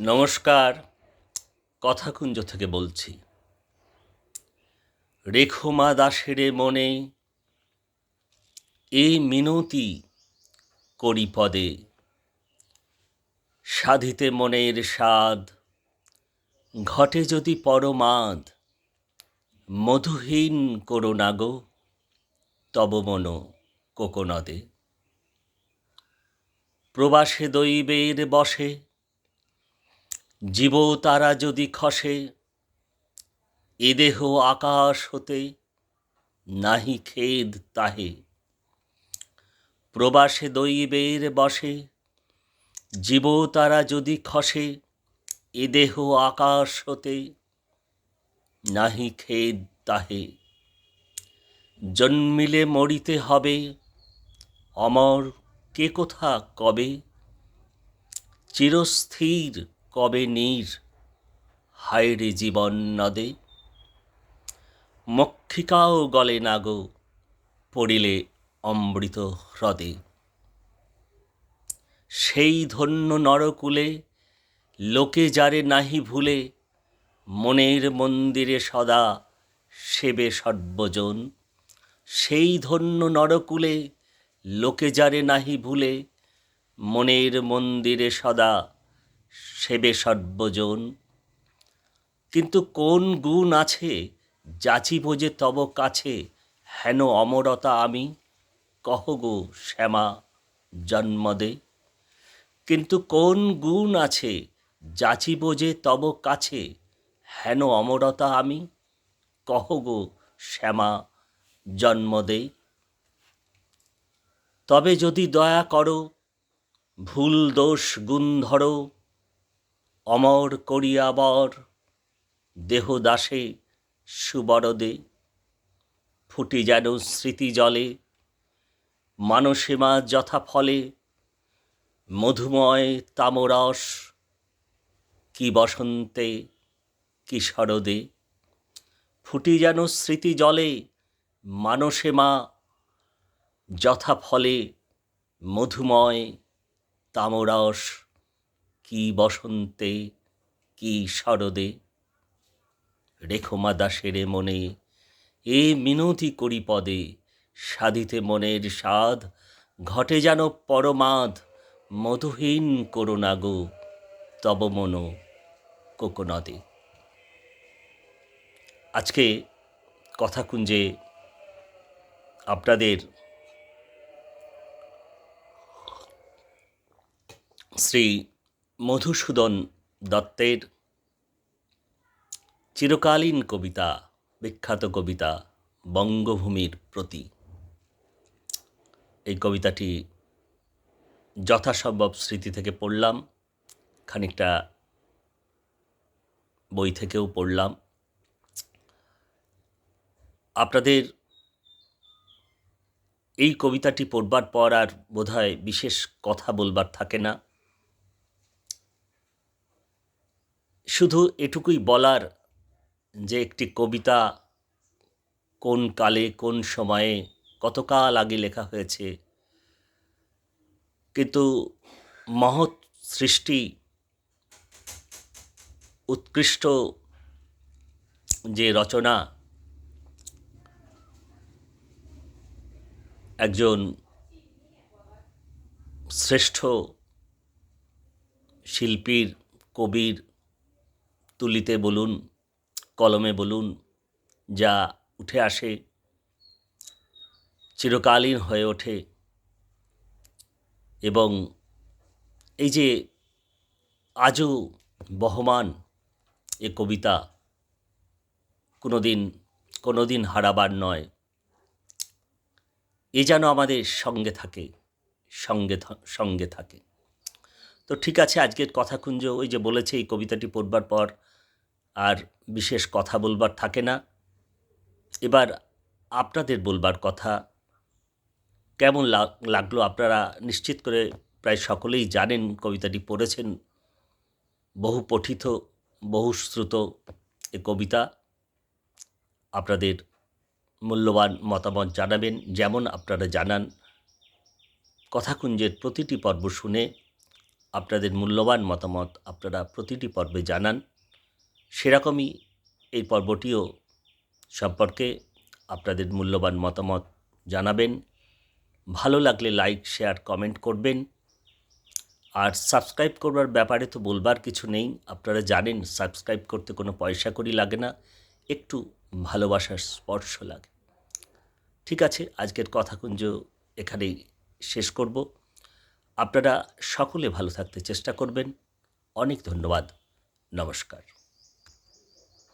নমস্কার, কথাকুঞ্জ থেকে বলছি। রেখো মা দাসেরে মনে এ মিনতি করি পদে। সাধিতে মনের স্বাদ, ঘটে যদি পরমাদ, মধুহীন করো না গো, তব মন কোকনদে। প্রবাসে দৈবের বসে জীব তারা যদি খসে, এ দেহ আকাশ হতে নাহি খেদ তাহে। প্রবাসে দৈবের বসে জীব তারা যদি খসে, এ দেহ আকাশ হতে নাহি খেদ তাহে। জন্মিলে মরিতে হবে, অমর কে কোথা কবে? চিরস্থির কবে নীর? হায়রে জীবন নদে। মক্ষিকাও গলে না গো, পড়িলে অমৃত হ্রদে। সেই ধন্য নরকুলে, লোকে যারে নাহি ভুলে, মনের মন্দিরে সদা সেবে সর্বজন। সেই ধন্য নরকুলে, লোকে যারে নাহি ভুলে, মনের মন্দিরে সদা সেবে সর্বজন। কিন্তু কোন গুণ আছে, যাচিব যে তব কাছে, হেন অমরতা আমি, কহ গো শ্যামা জন্মদে। কিন্তু কোন গুণ আছে, যাচিব যে তব কাছে, হেন অমরতা আমি, কহ গো শ্যামা জন্মদে। তবে যদি দয়া করো, ভুল দোষ গুণ ধরো অমর করিয়াবর দেহ দাসে সুবরদে। ফুটি যেন স্মৃতি জলে মানসীমা যথা ফলে মধুময় তামরস কি বসন্তে কি শরদে। ফুটি যেন স্মৃতি জলে মানসে মা যথা ফলে মধুময় তামরস কি বসন্তে, কি শরদে? রেখো মা দাসেরে মনে, এ মিনতি করি পদে। সাধিতে মনের স্বাদ, ঘটে যেন পরমাদ। মধুহীন করুণা গো, তব মন কোকনদে। আজকে কথাকুঞ্জে আপনাদের শ্রী মধুসূদন দত্তের চিরকালীন কবিতা, বিখ্যাত কবিতা বঙ্গভূমির প্রতি। এই কবিতাটি যথাসম্ভব স্মৃতি থেকে পড়লাম, খানিকটা বই থেকেও পড়লাম। আপনাদের এই কবিতাটি পড়বার পর আর বোধহয় বিশেষ কথা বলবার থাকে না। শুধু এটুকুই বলার যে একটি কবিতা কোন কালে, কোন সময়ে, কতকাল আগে লেখা হয়েছে। কিন্তু মহৎ সৃষ্টি, উৎকৃষ্ট যে রচনা, একজন শ্রেষ্ঠ শিল্পীর, কবির তুলিতে বলুন, কলমে বলুন, যা উঠে আসে, চিরকালীন হয়ে ওঠে। এবং এই যে আজও বহমান এ কবিতা কোনো দিন কোনো দিন হারাবার নয়। এ যেন আমাদের সঙ্গে থাকে, সঙ্গে সঙ্গে থাকে। তো ঠিক আছে, আজকের কথাকুঞ্জ ওই যে বলেছে, এই কবিতাটি পড়বার পর আর বিশেষ কথা বলবার থাকে না। এবার আপনাদের বলবার কথা, কেমন লাগল আপনারা নিশ্চিত করে প্রায় সকলেই জানেন কবিতাটি পড়েছেন। বহু পঠিত বহু শ্রুত এ কবিতা। আপনাদের মূল্যবান মতামত জানাবেন, যেমন আপনারা জানান। কথাকুঞ্জের প্রতিটি পর্ব শুনে আপনাদের মূল্যবান মতামত আপনারা প্রতিটি পর্বে জানান। সেরকমই এই পর্বটিও সম্পর্কে আপনাদের মূল্যবান মতামত জানাবেন। ভালো লাগলে লাইক, শেয়ার, কমেন্ট করবেন। আর সাবস্ক্রাইব করবার ব্যাপারে তো বলবার কিছু নেই। আপনারা জানেন, সাবস্ক্রাইব করতে কোনো পয়সা করি লাগে না, একটু ভালোবাসার স্পর্শ লাগে। ঠিক আছে, আজকের কথাকুঞ্জ এখানেই শেষ করব। আপনারা সকলে ভালো থাকতে চেষ্টা করবেন। অনেক ধন্যবাদ। নমস্কার।